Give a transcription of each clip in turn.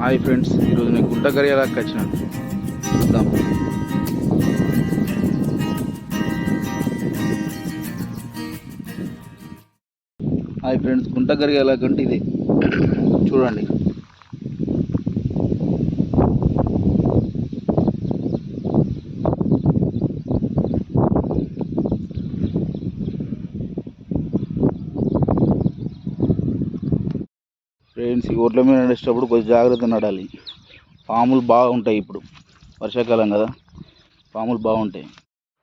Hi friends ఈరోజు నేను గుంట కరియాలకు వచ్చిన చూద్దాం. హాయ్ ఫ్రెండ్స్ గుంట కరియాలకు అంటే ఇది. చూడండి. ఫ్రెండ్స్ ఈ ఓట్ల మీద నడిచేటప్పుడు కొంచెం జాగ్రత్త నడాలి. పాములు బాగుంటాయి ఇప్పుడు. వర్షాకాలం కదా. పాములు బాగుంటాయి.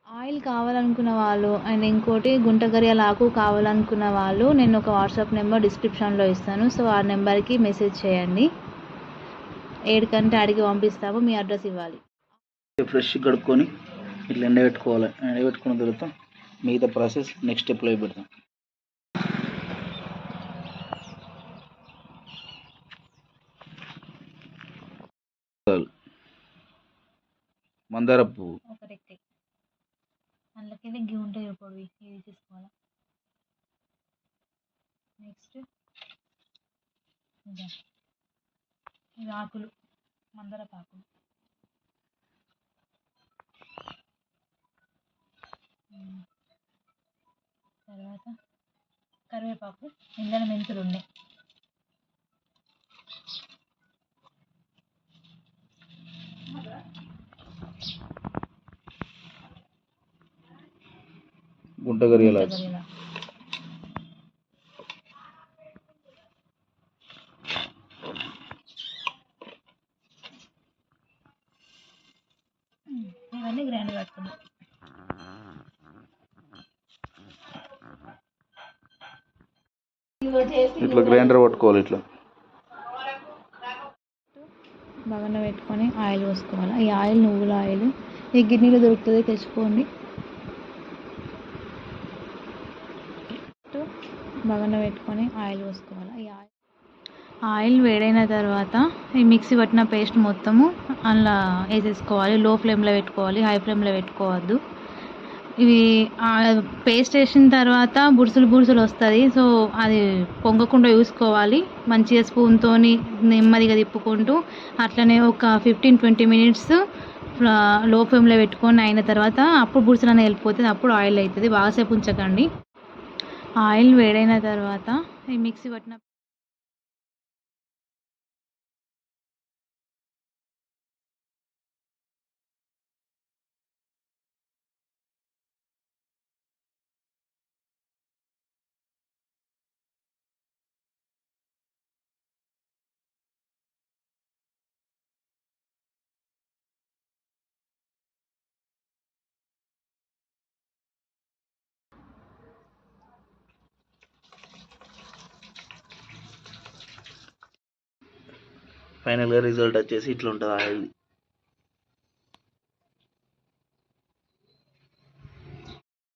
ఆయిల్ కావాలనుకున్న వాళ్ళు అండ్ ఇంకోటి గుంట గరియాల ఆకు కావాలనుకున్న వాళ్ళు నేను ఒక వాట్సాప్ నెంబర్ డిస్క్రిప్షన్లో ఇస్తాను. సో ఆ నెంబర్కి మెసేజ్ చేయండి. ఏడుకంటే అడిగి పంపిస్తాము. మీ అడ్రస్ ఇవ్వాలి. ఫ్రెష్ కడుక్కొని ఇట్లా ఎండబెట్టుకోవాలి. ఎండబెట్టుకున్న తర్వాత మిగతా ప్రాసెస్ నెక్స్ట్ స్టెప్లో పెడతాం. మందార పువ్వు. ఒక రెక్కి అందులోకి గివ్ ఉంటాయి పొడి ఇది తీసుకోవాలి? నెక్స్ట్ ఇవి ఆకులు మందార ఆకులు తర్వాత కరివేపాకు ఇందులో మెంతులు ఉన్నాయి గుంట కరియాల గరియాల. ఉమ్, ఇవన్నీ గ్రైండ్ ఇట్లా గ్రైండర్ పట్టుకోవాలి ఇట్లా. బగన పెట్టుకొని ఆయిల్ పోసుకోవాలి? ఈ ఆయిల్ నువ్వుల ఆయిల్. ఈ గిన్నెలో దొరుకుతుంది తెచ్చుకోండి. బగన పెట్టుకొని ఆయిల్ పోసుకోవాలి. ఈ ఆయిల్ ఆయిల్ వేడైన తర్వాత ఈ మిక్సీ పట్టిన పేస్ట్ మొత్తము అందులో వేసేసుకోవాలి. లో ఫ్లేమ్లో పెట్టుకోవాలి. హై ఫ్లేమ్లో పెట్టుకోవద్దు. ఇవి పేస్ట్ వేసిన తర్వాత బురుసులు బురుసులు వస్తుంది. సో అది పొంగకుండా చూసుకోవాలి. మంచిగా స్పూన్తో నెమ్మదిగా తిప్పుకుంటూ అట్లనే ఒక ఫిఫ్టీన్ ట్వంటీ మినిట్స్లో ఫ్లేమ్లో పెట్టుకొని అయిన తర్వాత అప్పుడు బురుసులు అనేది వెళ్ళిపోతుంది. అప్పుడు ఆయిల్ అవుతుంది. బాగాసేపు ఉంచకండి. ఆయిల్ వేడైన తర్వాత ఈ మిక్సీ పట్టిన ఫైనల్గా రిజల్ట్ వచ్చేసి ఇట్లా ఉంటుంది